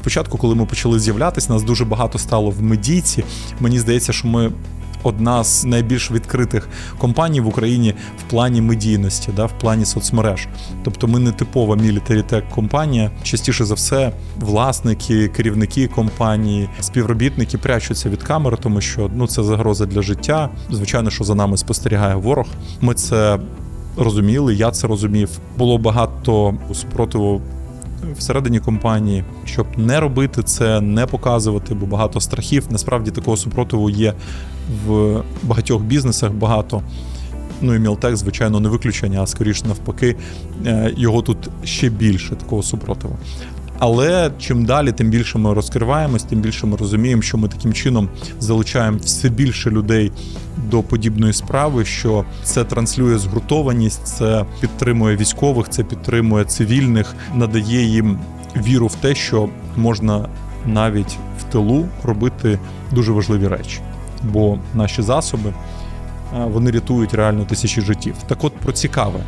Спочатку, коли ми почали з'являтися, нас дуже багато стало в медійці. Мені здається, що ми. Одна з найбільш відкритих компаній в Україні в плані медійності, да, в плані соцмереж. Тобто ми не типова мілітарітек компанія. Частіше за все, власники, керівники компанії, співробітники прячуться від камери, тому що ну це загроза для життя. Звичайно, що за нами спостерігає ворог. Ми це розуміли, я це розумів. Було багато супротиву всередині компанії, щоб не робити це, не показувати, бо багато страхів. Насправді такого супротиву є в багатьох бізнесах багато. Ну і Мілтек, звичайно, не виключення, а скоріше навпаки, е, його тут ще більше такого супротиву. Але чим далі, тим більше ми розкриваємось, тим більше ми розуміємо, що ми таким чином залучаємо все більше людей до подібної справи, що це транслює згуртованість, це підтримує військових, це підтримує цивільних, надає їм віру в те, що можна навіть в тилу робити дуже важливі речі, бо наші засоби. е, Вони рятують реально тисячі життів. Так от про цікаве.